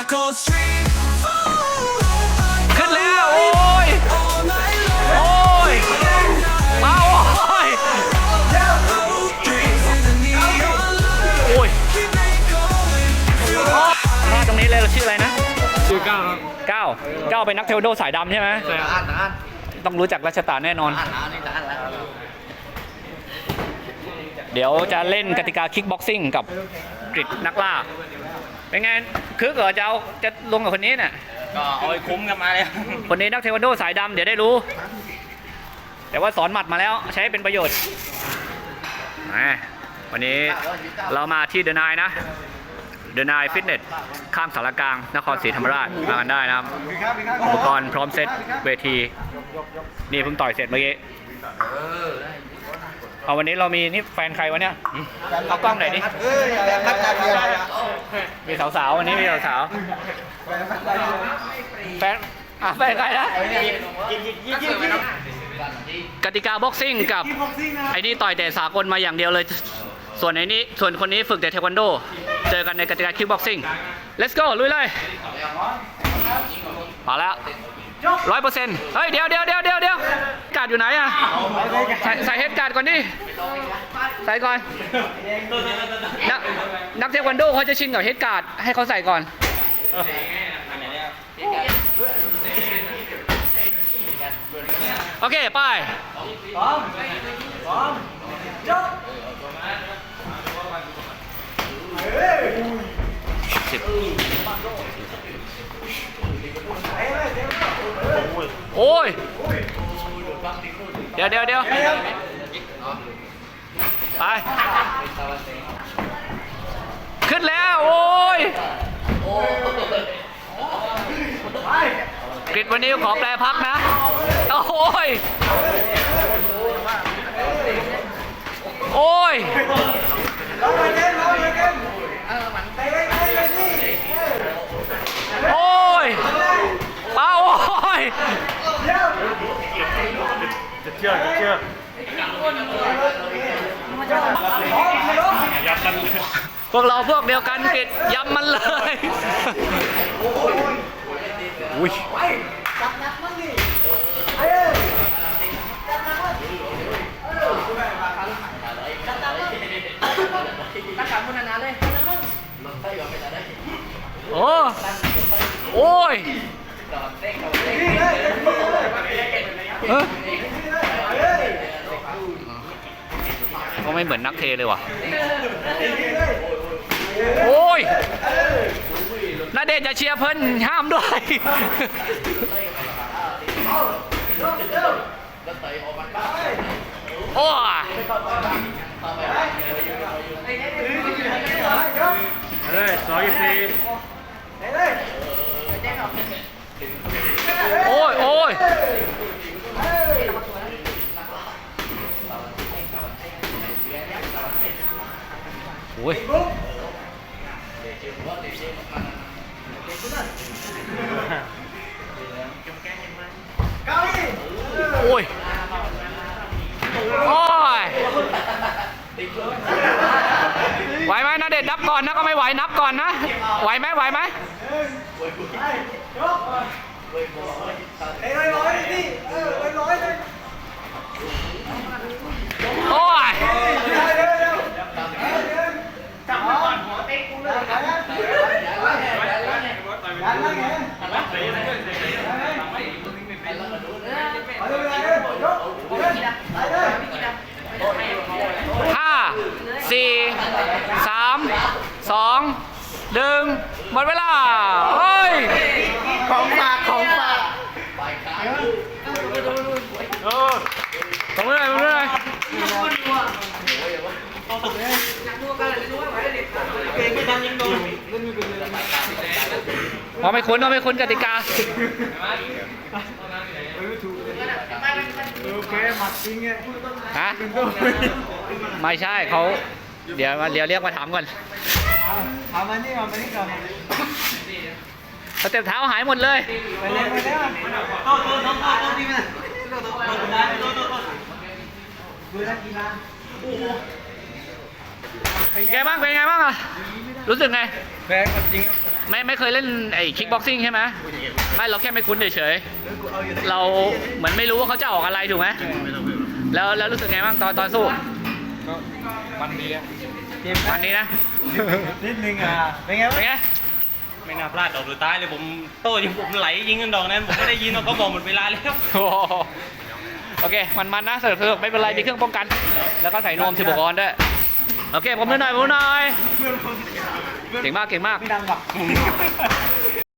Taco Street. Ooh, ขึ้นแล้ว โอ้ย all night โอ้ยมาโอ้ย long. Drinks in the neon light. โอ้ย Keep me going. มาตรงนี้เลยเราชื่ออะไรนะชื่อก้าวครับก้าวก้าวเป็นนักเทควันโดสายดำใช่ไหมใช่ครับอ่านอ่านต้องรู้จักรัชตาแน่นอน อ่านอ่านนี่จะอ่านแล้วเดี๋ยวจะเล่นกติกาคิกบ็อกซิ่งกับกริดนักล่า เป็นไงคึกเหรอจะเอาจะลงกับคนนี้น่ะ ก็เอาไอ้คุ้มกันมาเลยคนนี้นักเทควันโดสายดำเดี๋ยวได้รู้ แต่ว่าสอนหมัดมาแล้วใช้เป็นประโยชน์อ่าวันนี้เรามาที่เดนายนะเดนายฟิตเนสข้างสารกลาง นครศรีธรรมราชมากันได้นะครับ อุปกรณ์พร้อมเซตเวที นี่เพิ่งต่อยเสร็จเมื่อกี้ เอาวันนี้เรามีนี่แฟนใครวะเนี่ย เอากล้องหน่อยดิ เอ้ยอย่าพักการเดียวมีสาวๆวันนี้มีสาวๆแฟนอะแฟนใครนะกติกาบ็อกซิ่งกับไอ้นี่ต่อยแต่สากลมาอย่างเดียวเลย ส่วนไอ้นี้ส่วนคนนี้ฝึกแต่เทควันโด เจอกันในกติกาคิกบ็อกซิ่ง let's go ลุยเลยมาแล้วร้อยเปอร์เซ็นต์เฮ้ย เดี๋ยวเดี๋ยวเดี๋ยวเดี๋ยวเดี๋ยวการ์ดอยู่ไหนอะใส่ใส่เฮดการ์ ดก่อนดิใส่ก่อน นักนักเทควันโดเขาจะชินกับเฮดการ์ดให้เขาใส่ก่อนโอเคไปสิบโอ้ย เดี๋ยวเดี๋ยวเดี๋ยว ไป ขึ้นแล้ว โอ้ยกริดวันนี้ขอแปลพักนะ โอ้ย โอ้ย กันเลยพวกเราพวกเดียวกันปิดย้ำมันเลยอุ้ยโอ้โอ้ยเออ เขาไม่เหมือนนักเทเลยว่ะ โอ้ยนาเดชจะเชียร์เพิ่นห้ามด้วย โอ้ยเฮ้ยสองยี่สี่โอ้ยโอ้ย โอ้ยโอ้ยโอ้ยไหวไหมนะเด็ดนับก่อนนะก็ไม่ไหวนับก่อนนะ ไหวไหมไหวไหม โอ้ย ห้า สี่สามสองหนึ่งหมดเวลาเฮ้ยของฝากของฝากโอ้ตรงนี้เลยตรงนี้เลยเก่งไม่ทันยังโดนพอไม่คุ้นพอไม่คุ้นกติกาโอเคหมัดจริงไงฮะไม่ใช่เขา เดี๋ยวมาเดี๋ยวเรียกมาถามก่อนเอามานี่เอามานี่ก่อนสเต็ปเท้าหายหมดเลยไปเลยไปเลยโตโตโตโตโตดีไหมโตโตโตโตโตโตโตดูนักกีฬาเป็นไงบ้างเป็นไงบ้างอะไม่ได้รู้สึกไงแพ้จริงไม่ไม่เคยเล่นไอ้คิกบ็อกซิ่งใช่ไหมไม่เราแค่ไม่คุ้นเฉยๆเราเหมือนไม่รู้ว่าเขาจะออกอะไรถูกไหมแล้วแล้วรู้สึกไงบ้างตอนตอนสู้ก็ มันดีอะวันนี้นะ นิดนึงอะเป็นไงเป็นไง ไม่น่าพลาดดอกสุดท้ายเลยผมโต้ยิงผมไหลยิงกันดอกนั้นผมไม่ได้ยินว่าเขาบอกหมดเวลาแล้ว โอ้โหโอเค มันมันนะสนุกสนุกไม่เป็นไร มีเครื่องป้องกัน แล้วก็ใส่นวมสิบกรด้วย โอเค ผมมือหน่อยผมมือหน่อยเก่งมาก เก่งมากดังบัก